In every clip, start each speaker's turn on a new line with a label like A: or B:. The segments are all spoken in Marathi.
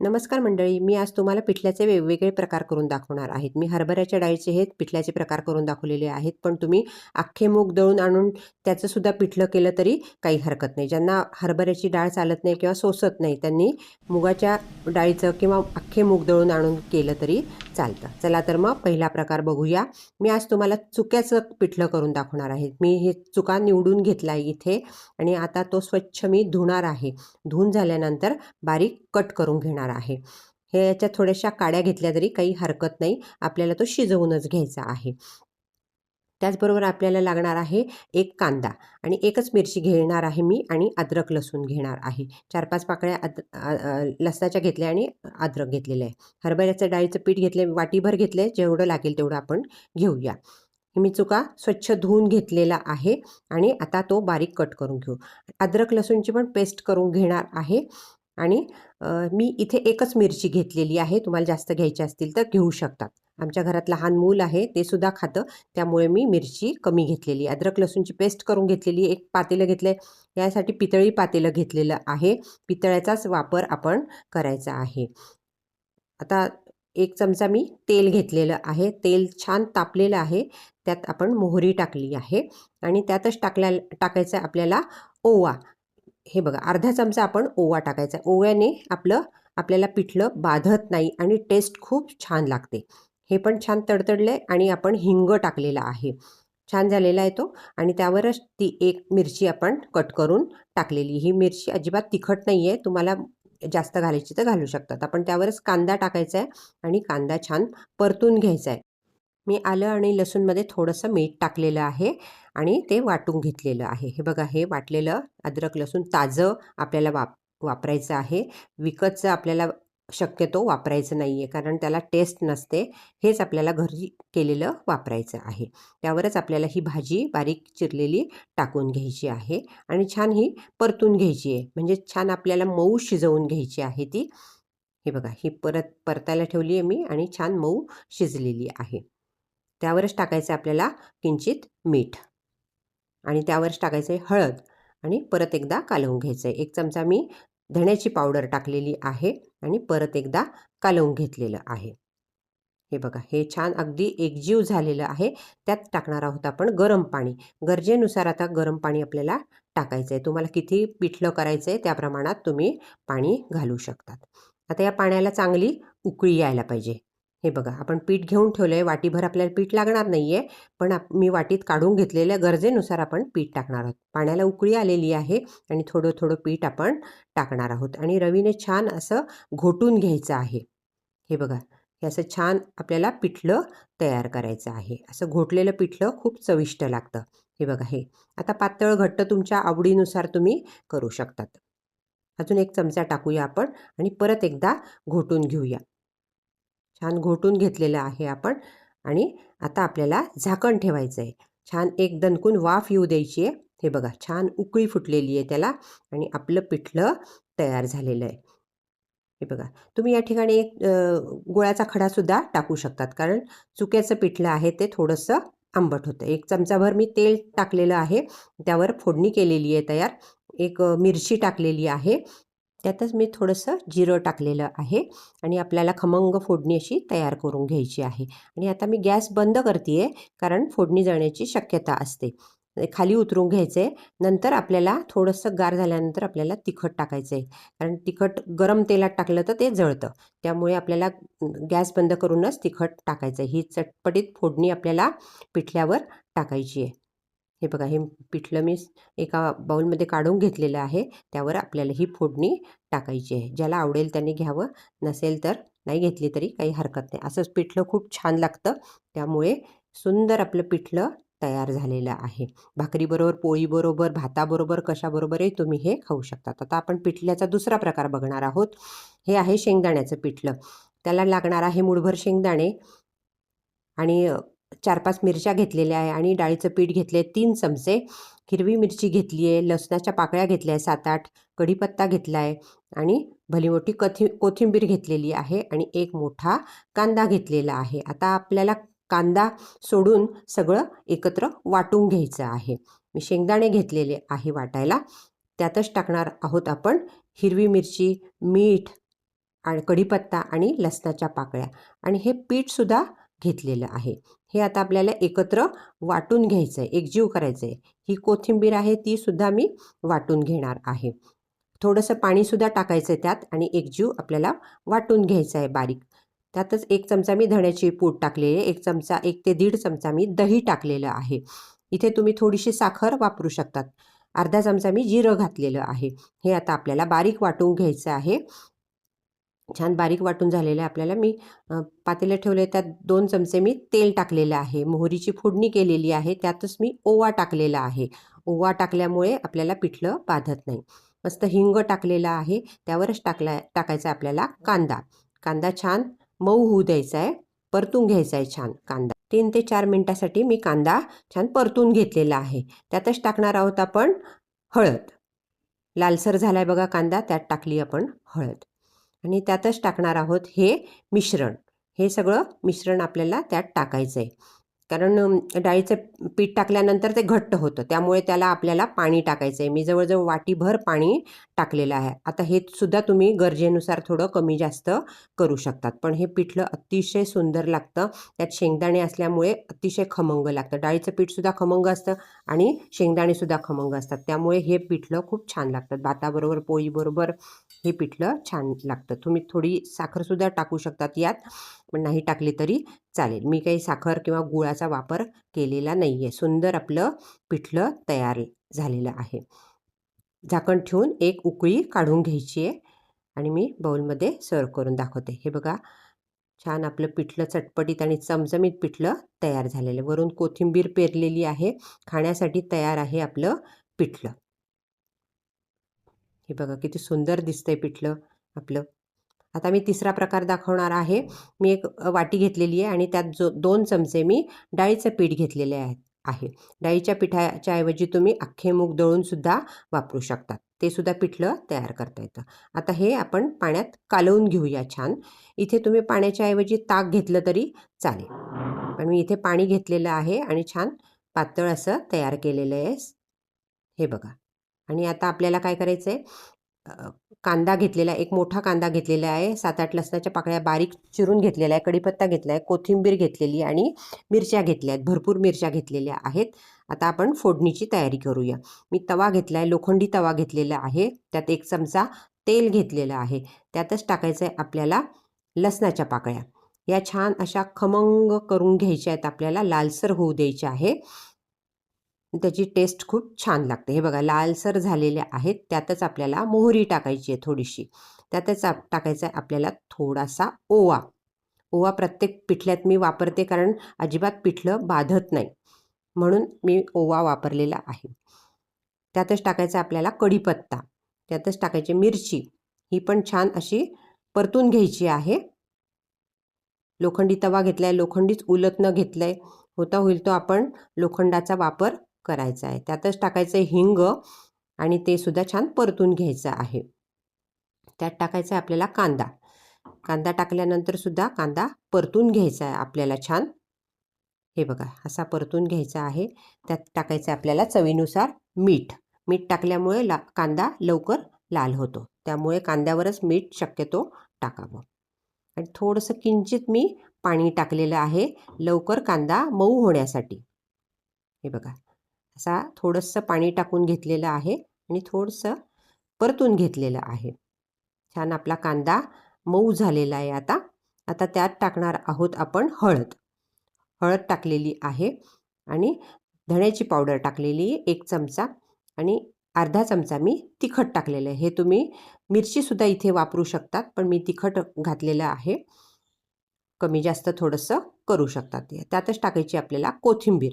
A: नमस्कार मंडळी मी आज तुम्हाला पिठल्याचे वेगवेगळे प्रकार करून दाखवणार आहेत. मी हरभऱ्याच्या डाळीचे हे पिठल्याचे प्रकार करून दाखवलेले आहेत पण तुम्ही अख्खे मूग दळून आणून त्याचंसुद्धा पिठलं केलं तरी काही हरकत नाही. ज्यांना हरभऱ्याची डाळ चालत नाही किंवा सोसत नाही त्यांनी मुगाच्या डाळीचं किंवा अख्खे मूग दळून आणून केलं तरी चालतं. चला तर मग पहिला प्रकार बघूया. मी आज तुम्हाला चुक्याचं पिठलं करून दाखवणार आहे. मी हे चुका निवडून घेतला आहे इथे आणि आता तो स्वच्छ मी धुणार आहे. धुवून झाल्यानंतर बारीक कट करून घेणार आहे. हे याच्या थोड्याशा काड्या घेतल्या तरी काही हरकत नाही. आपल्याला तो शिजवूनच घ्यायचा आहे. त्याचबरोबर आपल्याला लागणार आहे एक कांदा आणि एकच मिरची घेणार आहे मी आणि अद्रक लसूण घेणार आहे. चार पाच पाकळ्या अद लसणाच्या घेतल्या आणि अद्रक घेतलेलं आहे. हरभऱ्याचं डाळीचं पीठ घेतले वाटीभर घेतले जेवढं लागेल तेवढं आपण घेऊया. मी चुका स्वच्छ धुवून घेतलेला आहे आणि आता तो बारीक कट करून घेऊ. अद्रक लसूणची पण पेस्ट करून घेणार आहे. आणि मी इथे एकच मिरची घेतलेली आहे तुम्हाला जास्त घ्यायची असतील तर घेऊ शकतात. आमच्या घरात लहान मूल आहे ते सुद्धा खातं. त्यामुळे मी मिरची कमी घेतलेली अद्रक लसूणची पेस्ट करून घेतलेली एक पातेलं घेतलं यासाठी पितळी पातेलं घेतलेलं आहे. पितळ्याचाच वापर आपण करायचा आहे. आता एक चमचा मी तेल घेतलेलं आहे. तेल छान तापलेलं आहे. त्यात आपण मोहरी टाकली आहे. आणि त्यातच टाकल्या टाकायचं आपल्याला ओवा. हे बघा अर्धा चमचा आपण ओवा टाकायचा. ओव्याने आपलं आपल्याला पिठलं बाधत नाही आणि टेस्ट खूप छान लागते. हे पण छान तडतडलं आहे आणि आपण हिंग टाकलेला आहे. छान झालेला आहे तो आणि त्यावरच ती एक मिरची आपण कट करून टाकलेली. ही मिरची अजिबात तिखट नाही आहे तुम्हाला जास्त घालायची तर घालू शकतात. आपण त्यावरच कांदा टाकायचा आहे आणि कांदा छान परतून घ्यायचा आहे मी आलं आणि लसूणमध्ये थोडंसं मीठ टाकलेलं आहे. आणि ते वाटून घेतलेलं आहे. हे बघा हे वाटलेलं अद्रक लसूण ताजं आपल्याला वाप वापरायचं आहे. विकतचं आपल्याला शक्यतो वापरायचं नाही आहे कारण त्याला टेस्ट नसते. हेच आपल्याला घरी केलेलं वापरायचं आहे. त्यावरच आपल्याला ही भाजी बारीक चिरलेली टाकून घ्यायची आहे आणि छान ही परतून घ्यायची आहे. म्हणजे छान आपल्याला मऊ शिजवून घ्यायची आहे ती. हे बघा ही परत परतायला ठेवली आहे मी आणि छान मऊ शिजलेली आहे. त्यावरच टाकायचं आपल्याला किंचित मीठ. आणि त्यावरच टाकायचं आहे हळद आणि परत एकदा कालवून घ्यायचं. आहे एक चमचा मी धण्याची पावडर टाकलेली आहे आणि परत एकदा कालवून घेतलेलं आहे. हे बघा हे छान अगदी एकजीव झालेलं आहे. त्यात टाकणार आहोत आपण गरम पाणी. गरजेनुसार आता गरम पाणी आपल्याला टाकायचं आहे तुम्हाला किती पिठलं करायचं आहे त्या प्रमाणात तुम्ही पाणी घालू शकतात. आता या पाण्याला चांगली उकळी यायला पाहिजे. हे बघा आपण पीठ घेऊन ठेवलं आहे वाटीभर आपल्याला पीठ लागणार नाही आहे पण आप मी वाटीत काढून घेतलेल्या गरजेनुसार आपण पीठ टाकणार आहोत. पाण्याला उकळी आलेली आहे आणि थोडं थोडं पीठ आपण टाकणार आहोत आणि रवीने छान असं घोटून घ्यायचं आहे. हे बघा हे असं छान आपल्याला पिठलं तयार करायचं आहे. असं घोटलेलं पिठलं खूप चविष्ट लागतं. हे बघा हे. आता पातळ घट्ट तुमच्या आवडीनुसार तुम्ही करू शकतात. अजून एक चमचा टाकूया आपण आणि परत एकदा घोटून घेऊया. छान घोटून घेतलेलं आहे आपण. आणि आता आपल्याला झाकण ठेवायचं आहे छान एक दणकून वाफ येऊ द्यायची आहे. हे बघा छान उकळी फुटलेली आहे त्याला आणि आपलं पिठलं तयार झालेलं आहे. हे बघा तुम्ही या ठिकाणी एक गोळ्याचा खडासुद्धा टाकू शकतात. कारण चुक्याचं पिठलं आहे ते थोडंसं आंबट होतं. एक चमचाभर मी तेल टाकलेलं आहे. त्यावर फोडणी केलेली आहे तयार. एक मिरची टाकलेली आहे. त्यातच मी थोडंसं जिरं टाकलेलं आहे आणि आपल्याला खमंग फोडणी अशी तयार करून घ्यायची आहे. आणि आता मी गॅस बंद करते आहे कारण फोडणी जाण्याची शक्यता असते. खाली उतरून घ्यायचं आहे नंतर आपल्याला थोडंसं गार झाल्यानंतर आपल्याला तिखट टाकायचं आहे कारण तिखट गरम तेलात टाकलं तर ते जळतं. त्यामुळे आपल्याला गॅस बंद करूनच तिखट टाकायचं आहे ही चटपटीत फोडणी आपल्याला पिठल्यावर टाकायची आहे हे बघा हे पिठलं मी एका बाऊलमध्ये काढून घेतलेलं आहे. त्यावर आपल्याला ही फोडणी टाकायची आहे. ज्याला आवडेल त्याने घ्यावं नसेल तर नाही घेतली तरी काही हरकत नाही. असंच पिठलं खूप छान लागतं. त्यामुळे सुंदर आपलं पिठलं तयार झालेलं आहे. भाकरीबरोबर पोळीबरोबर भाताबरोबर कशाबरोबरही तुम्ही हे खाऊ शकतात. आता आपण पिठल्याचा दुसरा प्रकार बघणार आहोत. हे आहे शेंगदाण्याचं पिठलं. त्याला लागणार आहे मुठभर शेंगदाणे आणि चार पाच मिरच्या घेतलेल्या आहे आणि डाळीचं पीठ घेतले तीन चमचे. हिरवी मिरची घेतली आहे लसणाच्या पाकळ्या घेतल्या आहे सात आठ कढीपत्ता घेतला आहे आणि भली मोठी कथि कोथिंबीर घेतलेली आहे आणि एक मोठा कांदा घेतलेला आहे. आता आपल्याला कांदा सोडून सगळं एकत्र वाटून घ्यायचं आहे. मी शेंगदाणे घेतलेले आहे वाटायला. त्यातच टाकणार आहोत आपण हिरवी मिरची मीठ आणि कढीपत्ता आणि लसणाच्या पाकळ्या. आणि हे पीठसुद्धा घेतलेलं आहे. हे आता आपल्याला एकत्र वाटून घ्यायचं आहे एकजीव करायचं आहे ही कोथिंबीर आहे ती सुद्धा मी वाटून घेणार आहे. थोडंसं पाणीसुद्धा टाकायचं आहे त्यात आणि एकजीव आपल्याला वाटून घ्यायचं आहे बारीक. त्यातच एक चमचा मी धण्याची पूड टाकलेली आहे एक चमचा एक ते दीड चमचा मी दही टाकलेलं आहे. इथे तुम्ही थोडीशी साखर वापरू शकतात. अर्धा चमचा मी जिरं घातलेलं आहे. हे आता आपल्याला बारीक वाटून घ्यायचं आहे. छान बारीक वाटून झालेलं आहे आपल्याला. मी पातेलं ठेवले त्यात दोन चमचे मी तेल टाकलेलं आहे. मोहरीची फोडणी केलेली आहे त्यातच मी ओवा टाकलेला आहे. ओवा टाकल्यामुळे आपल्याला पिठलं बाधत नाही. मस्त हिंग टाकलेला आहे त्यावरच टाकला टाकायचा आपल्याला कांदा. कांदा छान मऊ होऊ द्यायचा आहे परतून घ्यायचा आहे छान कांदा. तीन ते चार मिनटासाठी मी कांदा छान परतून घेतलेला आहे. त्यातच टाकणार आहोत आपण हळद. लालसर झाला आहे बघा कांदा त्यात टाकली आपण हळद. आणि त्यातच टाकणार आहोत हे मिश्रण. हे सगळं मिश्रण आपल्याला त्यात टाकायचं आहे कारण डाळीचं पीठ टाकल्यानंतर ते घट्ट होतं. त्यामुळे त्याला आपल्याला पाणी टाकायचं आहे मी जवळजवळ वाटीभर पाणी टाकलेलं आहे. आता हे सुद्धा तुम्ही गरजेनुसार थोडं कमी जास्त करू शकतात. पण हे पिठलं अतिशय सुंदर लागतं. त्यात शेंगदाणे असल्यामुळे अतिशय खमंग लागतं. डाळीचं पीठसुद्धा खमंग असतं. आणि शेंगदाणेसुद्धा खमंग असतात. त्यामुळे हे पिठलं खूप छान लागतं भाताबरोबर पोळीबरोबर हे पिठलं छान लागतं. तुम्ही थोडी साखरसुद्धा टाकू शकतात यात पण नाही टाकली तरी चालेल. मी काही साखर किंवा गुळाचा वापर केलेला नाही आहे सुंदर आपलं पिठलं तयार झालेलं आहे. झाकण ठेवून एक उकळी काढून घ्यायची आहे आणि मी बाऊलमध्ये सर्व करून दाखवते. हे बघा छान आपलं पिठलं चटपटीत आणि चमचमीत पिठलं तयार झालेलं. वरून कोथिंबीर पेरलेली आहे. खाण्यासाठी तयार आहे आपलं पिठलं. हे बघा किती सुंदर दिसतंय पिठलं आपलं. आता मी तिसरा प्रकार दाखवणार आहे. मी एक वाटी घेतलेली आहे आणि त्यात जो दोन चमचे मी डाळीचं पीठ घेतलेले आहेत आहे. डाळीच्या पिठाच्या ऐवजी तुम्ही अख्खे मूग दळूनसुद्धा वापरू शकतात. ते सुद्धा पिठलं तयार करता येतं. आता हे आपण पाण्यात कालवून घेऊया छान. इथे तुम्ही पाण्याच्या ऐवजी ताक घेतलं तरी चालेल. पण मी इथे पाणी घेतलेलं आहे आणि छान पातळ असं तयार केलेलं आहे. हे बघा. आणि आता आपल्याला काय करायचं आहे कांदा घेतलेला आहे एक मोठा कांदा घेतलेला आहे सात आठ लसणाच्या पाकळ्या बारीक चिरून घेतलेल्या आहे कढीपत्ता घेतला आहे कोथिंबीर घेतलेली आणि मिरच्या घेतल्या आहेत भरपूर मिरच्या घेतलेल्या आहेत. आता आपण फोडणीची तयारी करूया. मी तवा घेतला आहे लोखंडी तवा घेतलेला आहे त्यात एक चमचा तेल घेतलेलं आहे त्यातच टाकायचं आहे आपल्याला लसणाच्या पाकळ्या. या छान अशा खमंग करून घ्यायच्या आहेत आपल्याला लालसर होऊ द्यायच्या आहे. त्याची टेस्ट खूप छान लागते. हे बघा लालसर झालेले आहेत. त्यातच आपल्याला मोहरी टाकायची आहे थोडीशी. त्यातच टाकायचा आहे आपल्याला थोडासा ओवा. ओवा प्रत्येक पिठल्यात मी वापरते कारण अजिबात पिठलं बाधत नाही. म्हणून मी ओवा वापरलेला आहे. त्यातच टाकायचं आपल्याला कढीपत्ता. त्यातच टाकायची मिरची. ही पण छान अशी परतून घ्यायची आहे. लोखंडी तवा घेतला आहे लोखंडीच उलत न घेतलं आहे होता होईल तो आपण लोखंडाचा वापर करायचा आहे. त्यातच टाकायचं आहे हिंग आणि ते सुद्धा छान परतून घ्यायचं आहे. त्यात टाकायचं आहे आपल्याला कांदा. कांदा टाकल्यानंतर सुद्धा कांदा परतून घ्यायचा आहे आपल्याला छान. हे बघा असा परतून घ्यायचा आहे. त्यात टाकायचं आहे आपल्याला चवीनुसार मीठ. मीठ टाकल्यामुळे ला कांदा लवकर लाल होतो. त्यामुळे कांद्यावरच मीठ शक्यतो टाकावं. आणि थोडंसं किंचित मी पाणी टाकलेलं आहे लवकर कांदा मऊ होण्यासाठी. हे बघा. असा थोडंसं पाणी टाकून घेतलेलं आहे आणि थोडंसं परतून घेतलेलं आहे. छान आपला कांदा मऊ झालेला आहे आता. आता त्यात टाकणार आहोत आपण हळद. हळद टाकलेली आहे आणि धण्याची पावडर टाकलेली आहे एक चमचा आणि अर्धा चमचा मी तिखट टाकलेलं आहे. हे तुम्ही मिरचीसुद्धा इथे वापरू शकतात पण मी तिखट घातलेलं आहे. कमी जास्त थोडंसं करू शकतात. त्यातच टाकायची आपल्याला कोथिंबीर.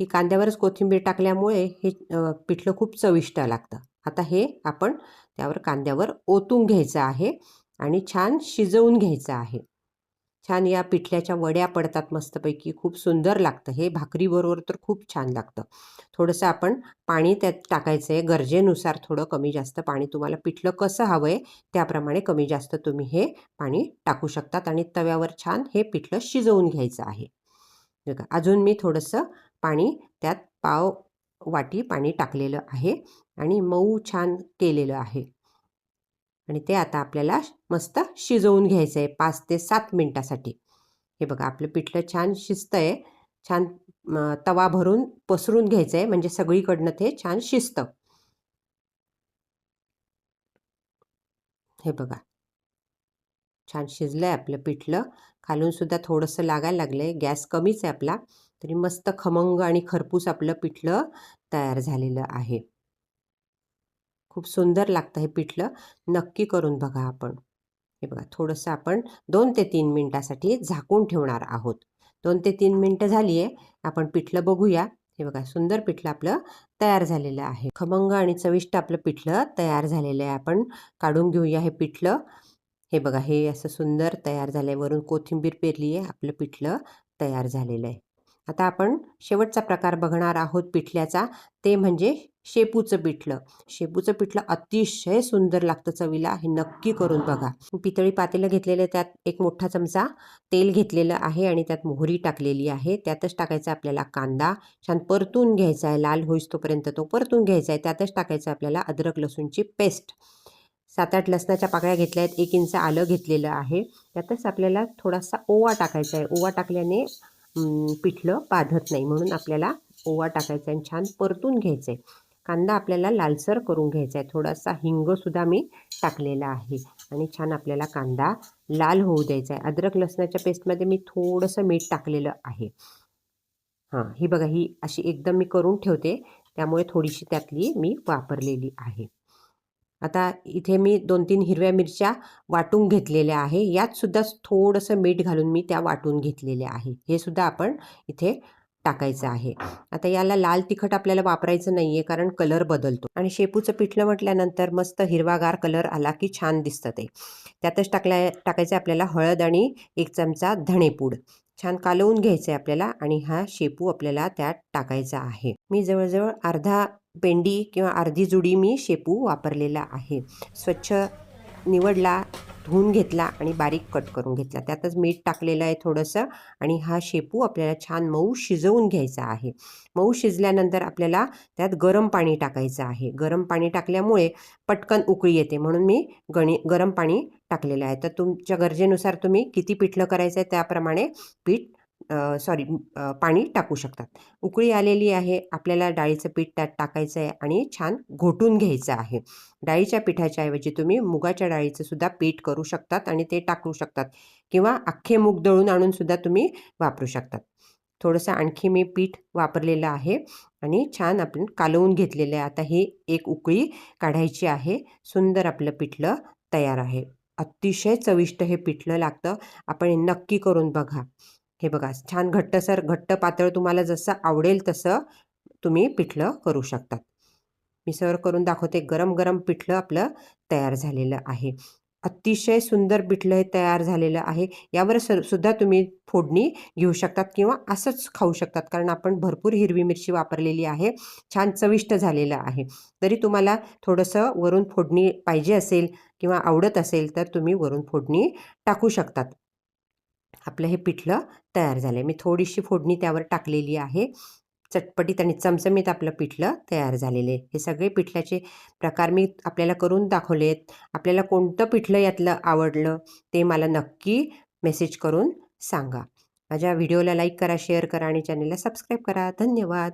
A: ही कांद्यावरच कोथिंबीर टाकल्यामुळे हे पिठलं खूप चविष्ट लागतं. आता हे आपण त्यावर कांद्यावर ओतून घ्यायचं आहे आणि छान शिजवून घ्यायचं आहे. छान या पिठल्याच्या वड्या पडतात मस्तपैकी खूप सुंदर लागतं. हे भाकरीबरोबर तर खूप छान लागतं. थोडंसं आपण पाणी त्यात टाकायचं आहे गरजेनुसार थोडं कमी जास्त पाणी तुम्हाला पिठलं कसं हवं आहे त्याप्रमाणे कमी जास्त तुम्ही हे पाणी टाकू शकतात आणि तव्यावर छान हे पिठलं शिजवून घ्यायचं आहे. अजून मी थोडंसं पाणी त्यात पाव वाटी पाणी टाकलेलं आहे आणि मऊ छान केलेलं आहे. आणि ते आता आपल्याला मस्त शिजवून घ्यायचं आहे पाच ते सात मिनटासाठी. हे बघा आपलं पिठलं छान शिजतं आहे छान तवा भरून पसरून घ्यायचं आहे म्हणजे सगळीकडनं ते छान शिजतं. हे बघा. छान शिजलं आहे आपलं पिठलं. खालूनसुद्धा थोडंसं लागायला लागलं आहे गॅस कमीच आहे आपला. तरी मस्त खमंग आणि खरपूस आपलं पिठलं तयार झालेलं आहे. खूप सुंदर लागतं हे पिठलं. नक्की करून बघा आपण. हे बघा थोडंसं आपण दोन ते तीन मिनटासाठी झाकून ठेवणार आहोत. दोन ते तीन मिनटं झाली आहे. आपण पिठलं बघूया. हे बघा सुंदर पिठलं आपलं तयार झालेलं आहे. खमंग आणि चविष्ट आपलं पिठलं तयार झालेलं आहे. आपण काढून घेऊया हे पिठलं. हे बघा हे असं सुंदर तयार झालं आहे वरून कोथिंबीर पेरली आहे आपलं पिठलं तयार झालेलं आहे. आता आपण शेवटचा प्रकार बघणार आहोत पिठल्याचा. ते म्हणजे शेपूचं पिठलं. शेपूचं पिठलं अतिशय सुंदर लागतं चवीला. हे नक्की करून बघा. पितळी पातेलं घेतलेलं त्यात एक मोठा चमचा तेल घेतलेलं आहे आणि त्यात मोहरी टाकलेली आहे. त्यातच टाकायचा आपल्याला कांदा. छान परतून घ्यायचा आहे लाल होईस तोपर्यंत तो परतून घ्यायचा आहे. त्यातच टाकायचं आपल्याला अद्रक लसूणची पेस्ट. सात आठ लसणाच्या पाकळ्या घेतल्या आहेत. एक इंच आलं घेतलेलं आहे. त्यातच आपल्याला थोडासा ओवा टाकायचा आहे. ओवा टाकल्याने पिठलं बाधत नाही म्हणून आपल्याला ओवा टाकायचा आहे छान परतून घ्यायचं आहे कांदा आपल्याला लालसर करून घ्यायचा आहे थोडासा हिंगसुद्धा मी टाकलेला आहे. आणि छान आपल्याला कांदा लाल होऊ द्यायचा आहे अद्रक लसणाच्या पेस्टमध्ये मी थोडंसं मीठ टाकलेलं आहे. हां ही बघा ही अशी एकदम मी करून ठेवते. त्यामुळे थोडीशी त्यातली मी वापरलेली आहे. आता इथे मी दोन तीन हिरव्या मिरच्या वाटून घेतलेल्या आहे. यात सुद्धा थोडंसं मीठ घालून मी त्या वाटून घेतलेल्या आहे. हे सुद्धा आपण इथे टाकायचं आहे. आता याला लाल तिखट आपल्याला वापरायचं नाही आहे कारण कलर बदलतो. आणि शेपूचं पिठलं म्हटल्यानंतर मस्त हिरवागार कलर आला की छान दिसतं ते. त्यातच टाकल्या टाकायचं आपल्याला हळद आणि एक चमचा धणेपूड. छान कालवून घ्यायचं आहे आपल्याला आणि हा शेपू आपल्याला त्यात टाकायचा आहे. मी जवळजवळ अर्धा पेंडी किंवा अर्धी जुडी मी शेपू वापरलेला आहे. स्वच्छ निवडला धुवून घेतला आणि बारीक कट करून घेतला. त्यातच मीठ टाकलेलं आहे थोडंसं आणि हा शेपू आपल्याला छान मऊ शिजवून घ्यायचा आहे. मऊ शिजल्यानंतर आपल्याला त्यात गरम पाणी टाकायचं आहे. गरम पाणी टाकल्यामुळे पटकन उकळी येते म्हणून मी गणी गरम पाणी टाकलेलं आहे. तर तुमच्या गरजेनुसार तुम्ही किती पिठलं करायचं आहे त्याप्रमाणे पीठ सॉरी पाणी टाकू शकतात. उकळी आलेली आहे आपल्याला डाळीचं पीठ त्यात टाकायचं आहे आणि छान घोटून घ्यायचं आहे. डाळीच्या पिठाच्या ऐवजी तुम्ही मुगाच्या डाळीचं सुद्धा पीठ करू शकतात आणि ते टाकू शकतात किंवा अख्खे मूग दळून आणून सुद्धा तुम्ही वापरू शकतात. थोडंसं आणखी मी पीठ वापरलेलं आहे आणि छान आपण कालवून घेतलेलं आहे. आता ही एक उकळी काढायची आहे. सुंदर आपलं पिठलं तयार आहे. अतिशय चविष्ट हे पिठलं लागतं. आपण नक्की करून बघा. हे बघा छान घट्टसर घट्ट पातळ तुम्हाला जसं आवडेल तसं तुम्ही पिठलं करू शकतात. मी सर्व करून दाखवते गरम गरम पिठलं आपलं तयार झालेलं आहे. अतिशय सुंदर पिठलं हे तयार झालेलं आहे. यावर सर सुद्धा तुम्ही फोडणी घेऊ शकतात किंवा असंच खाऊ शकतात कारण आपण भरपूर हिरवी मिरची वापरलेली आहे. छान चविष्ट झालेलं आहे. तरी तुम्हाला थोडंसं वरून फोडणी पाहिजे असेल किंवा आवडत असेल तर तुम्ही वरून फोडणी टाकू शकतात. आपलं हे पिठलं तयार झालं आहे मी थोडीशी फोडणी त्यावर टाकलेली आहे. चटपटीत आणि चमचमीत आपलं पिठलं तयार झालेलं आहे. हे सगळे पिठल्याचे प्रकार मी आपल्याला करून दाखवले आहेत आपल्याला कोणतं पिठलं यातलं आवडलं ते मला नक्की मेसेज करून सांगा. माझ्या व्हिडिओला लाईक करा शेअर करा आणि चॅनलला सबस्क्राईब करा. धन्यवाद.